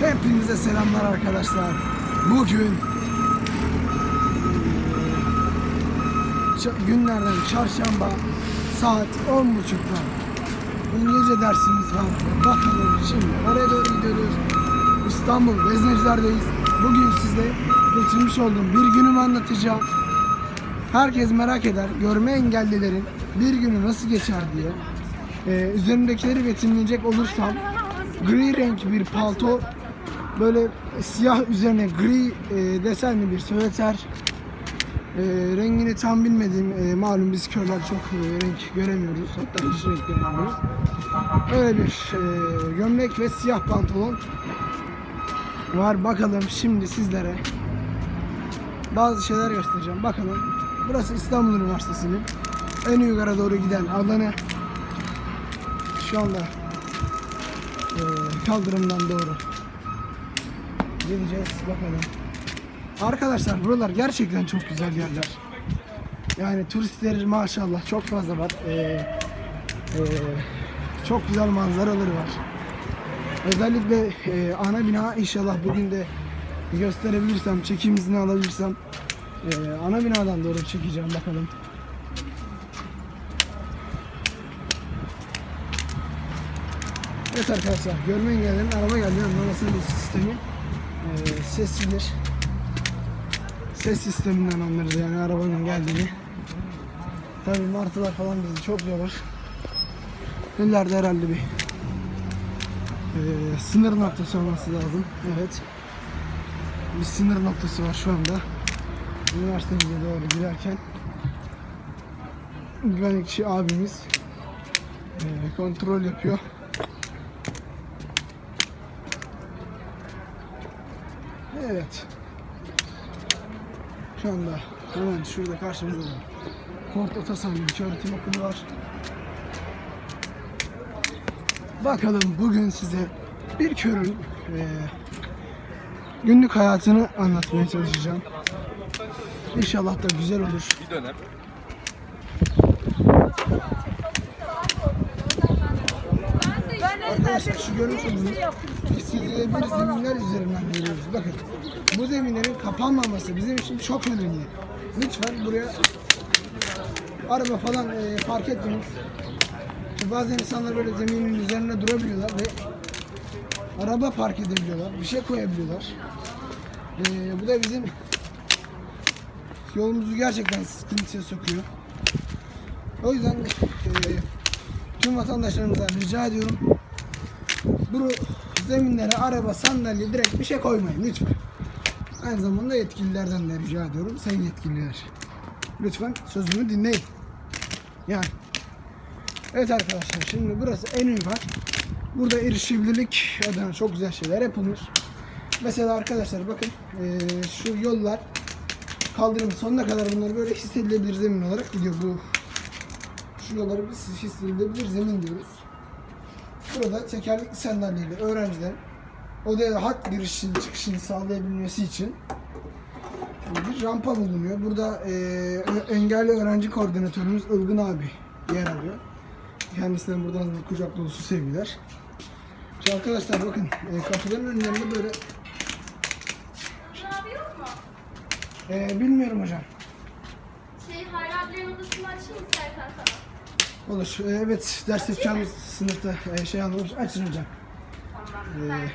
Hepinize selamlar arkadaşlar. Bugün günlerden çarşamba saat 10.30'da İngilizce dersimiz var. Bakalım şimdi oraya doğru gidiyoruz. İstanbul Vezneciler'deyiz. Bugün size geçirmiş olduğum bir günümü anlatacağım. Herkes merak eder görme engellilerin bir günü nasıl geçer diye. Ee, üzerimdekileri betimleyecek olursam gri renk bir palto böyle siyah üzerine gri e, desenli bir süveter. E, rengini tam bilmediğim e, malum biz köyler çok e, renk göremiyoruz. Hatta hiç renk göremiyoruz. Öyle bir e, gömlek ve siyah pantolon var. Bakalım şimdi sizlere bazı şeyler göstereceğim. Bakalım. Burası İstanbul Üniversitesi'nin en yukarı doğru giden alanı. Şu anda e, kaldırımdan doğru gideceğiz bakalım. Arkadaşlar buralar gerçekten çok güzel yerler. Yani turistler maşallah çok fazla var. E, e, çok güzel manzaraları var. Özellikle e, ana bina inşallah bugün de gösterebilirsem, çekim izni alabilirsem e, ana binadan doğru çekeceğim bakalım. Evet arkadaşlar görme engellerin araba geldiği anlamasının sistemi e, sessizdir. Ses sisteminden anlarız yani arabanın geldiğini. Tabii martılar falan bizi çok zorlar. İleride herhalde bir e, sınır noktası olması lazım. Evet. Bir sınır noktası var şu anda. Üniversitemize doğru girerken güvenlikçi abimiz e, kontrol yapıyor. Evet. Şu anda hemen şurada karşımızda da Kort Otosan İlk Öğretim Okulu var. Bakalım bugün size bir körün eee, günlük hayatını anlatmaya çalışacağım. İnşallah da güzel olur. Bir dönem. Arkadaşlar şu görmüş olduğunuz hissedilebilir zeminler üzerinden geliyoruz. Bakın bu zeminlerin kapanmaması bizim için çok önemli. Lütfen buraya araba falan e, park etmeyin. Bazen insanlar böyle zeminin üzerine durabiliyorlar ve araba park edebiliyorlar, bir şey koyabiliyorlar. E, bu da bizim yolumuzu gerçekten sıkıntıya sokuyor. O yüzden e, tüm vatandaşlarımızdan rica ediyorum bu zeminlere araba, sandalye direkt bir şey koymayın lütfen. Aynı zamanda yetkililerden de rica ediyorum. Sayın yetkililer. Lütfen sözümü dinleyin. Yani. Evet arkadaşlar şimdi burası en uygun. Burada erişebilirlik adına çok güzel şeyler yapılmış. Mesela arkadaşlar bakın eee, şu yollar kaldırımın sonuna kadar bunları böyle hissedilebilir zemin olarak gidiyor bu. Şu yolları biz hissedilebilir zemin diyoruz. Burada tekerlekli sandalyeyle öğrencilerin odaya rahat girişini çıkışını sağlayabilmesi için bir rampa bulunuyor. Burada e, engelli öğrenci koordinatörümüz Ilgın abi yer alıyor. Kendisine buradan da kucak dolusu sevgiler. Şu arkadaşlar bakın e, kapıların önlerinde böyle Abi yok mu? e, bilmiyorum hocam. Şey Hayri ablanın odasını açayım istersen sana. Olur. E, evet ders yapacağımız sınıfta e, şey anlamış. Açın hocam. Ee,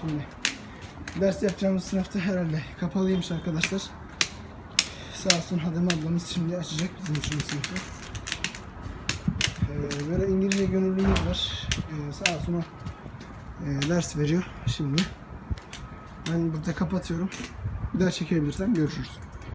Şimdi ders yapacağımız sınıfta herhalde kapalıymış arkadaşlar. Sağ olsun Hadem ablamız şimdi açacak bizim için sınıfı. Ee, böyle İngilizce gönüllümüz var. Ee, sağ olsun o e, ders veriyor şimdi. Ben burada kapatıyorum. Bir daha çekebilirsem görüşürüz.